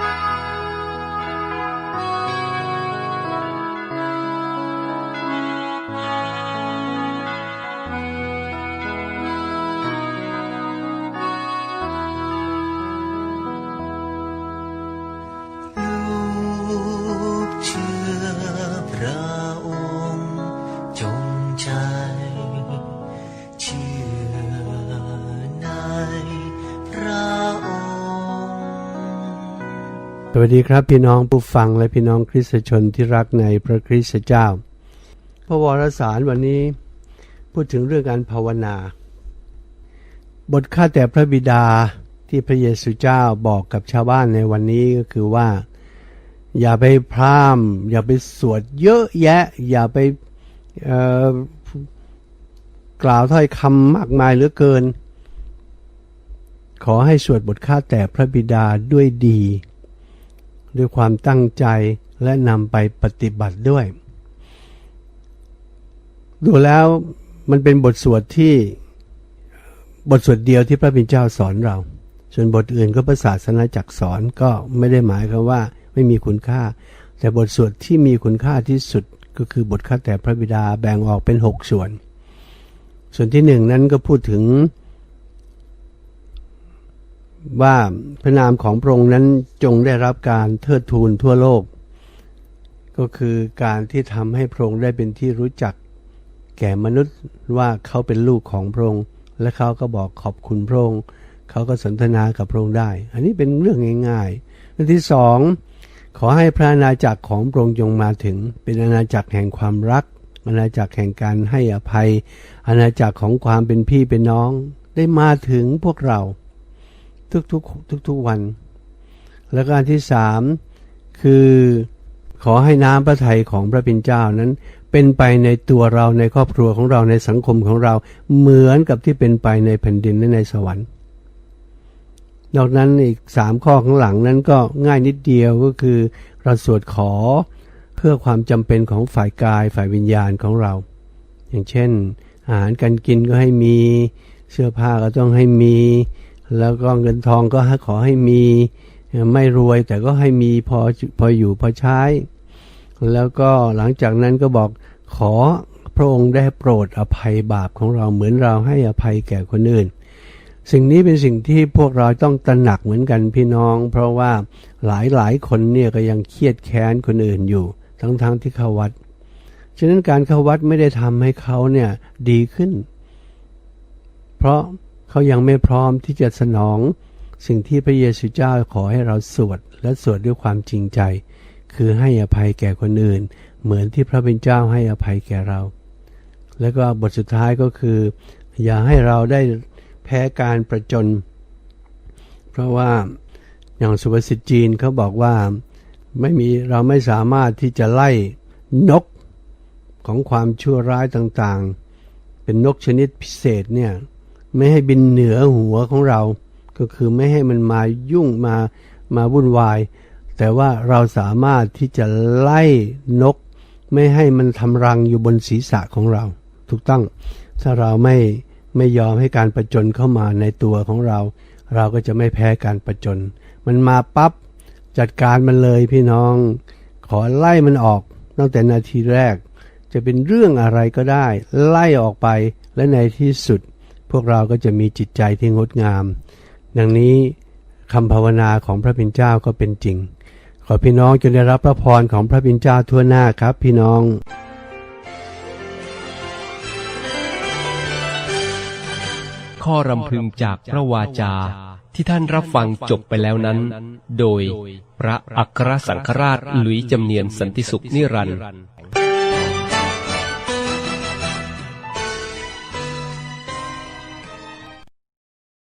Bye. สวัสดีครับพี่น้องผู้ฟังและพี่น้องคริสตชนที่รักในพระคริสตเจ้า พระวรสารวันนี้พูดถึงเรื่องการภาวนา บทข้าแต่พระบิดาที่พระเยซูเจ้าบอกกับชาวบ้านในวันนี้ก็คือว่า อย่าไปพร่ำอย่าไปสวดเยอะแยะ อย่าไปกล่าวถ้อยคำมากมายเหลือเกิน ขอให้สวดบทข้าแต่พระบิดาด้วยดี ด้วยความตั้งใจและนำไปปฏิบัติด้วย ดูแล้วมันเป็นบทสวดที่บทสวดเดียวที่พระบิดาเจ้าสอนเรา ส่วนบทอื่นก็พระศาสนาจักสอนก็ไม่ได้หมายความว่าไม่มีคุณค่า แต่บทสวดที่มีคุณค่าที่สุดก็คือบทข้าแต่พระบิดาแบ่งออกเป็นหกส่วน ส่วนที่หนึ่งนั้นก็พูดถึง ว่าพระนามของพระองค์นั้นจงได้รับการเทิดทูนทั่วโลก ก็คือการที่ทำให้พระองค์ได้เป็นที่รู้จัก แก่มนุษย์ว่าเขาเป็นลูกของพระองค์ และเขาก็บอกขอบคุณพระองค์เขาก็สนทนากับพระองค์ได้ อันนี้เป็นเรื่องง่ายๆอันที่สองขอให้พระอาณาจักรของพระองค์จงมาถึง เป็นอาณาจักรแห่งความรัก อาณาจักรแห่งการให้อภัย อาณาจักรของความเป็นพี่เป็นน้อง ได้มาถึงพวกเรา ทุกๆทุกๆวัน แล้วก็อันที่สามคือขอให้น้ำพระทัยของพระบิดาเจ้านั้น เป็นไปในตัวเราในครอบครัวของเราในสังคมของเราเหมือนกับที่เป็นไปในแผ่นดินและในสวรรค์ นอกนั้นอีกสามข้อข้างหลังนั้นก็ง่ายนิดเดียวก็คือเราสวดขอเพื่อความจำเป็นของฝ่ายกายฝ่ายวิญญาณของเรา อย่างเช่น อาหารการกินก็ให้มีเสื้อผ้าก็ต้องให้มี แล้วก็เงินทองก็ขอให้มีไม่รวยแต่ก็ให้มีพอพออยู่พอใช้ แล้วก็หลังจากนั้นก็บอกขอพระองค์ได้โปรดอภัยบาปของเราเหมือนเราให้อภัยแก่คนอื่น สิ่งนี้เป็นสิ่งที่พวกเราต้องตระหนักเหมือนกันพี่น้อง เพราะว่าหลายหลายคนเนี่ยก็ยังเครียดแค้นคนอื่นอยู่ ทั้งๆทที่เข้าวัด ฉะนั้นการเข้าวัดไม่ได้ทำให้เขาเนี่ยดีขึ้น เพราะ เขายังไม่พร้อมที่จะสนอง สิ่งที่พระเยซูเจ้าขอให้เราสวด และสวดด้วยความจริงใจ คือให้อภัยแก่คนอื่น เหมือนที่พระเป็นเจ้าให้อภัยแก่เรา แล้วก็บทสุดท้ายก็คือ อย่าให้เราได้แพ้การประจน เพราะว่าอย่างสุภาษิตจีนเขาบอกว่าไม่มีเราไม่สามารถที่จะไล่นกของความชั่วร้ายต่างๆ เป็นนกชนิดพิเศษเนี่ย ไม่ให้บินเหนือหัวของเรา ก็คือไม่ให้มันมายุ่งมามาวุ่นวาย แต่ว่าเราสามารถที่จะไล่นก ไม่ให้มันทำรังอยู่บนศีรษะของเรา ถูกต้องถ้าเราไม่ไม่ยอมให้การประจนเข้ามาในตัวของเรา เราก็จะไม่แพ้การประจน มันมาปั๊บจัดการมันเลยพี่น้อง ขอไล่มันออกตั้งแต่นาทีแรก จะเป็นเรื่องอะไรก็ได้ ไล่ออกไปและในที่สุด พวกเราก็จะมีจิตใจที่งดงาม ดังนี้คำภาวนาของพระบิดาเจ้าก็เป็นจริง ขอพี่น้องจงได้รับพระพรของพระบิดาเจ้าทั่วหน้าครับพี่น้องข้อรำพึงจากพระวาจาที่ท่านรับฟังจบไปแล้วนั้น โดยพระอัครสังฆราชหลุยจำเนียนสันติสุขนิรันดร์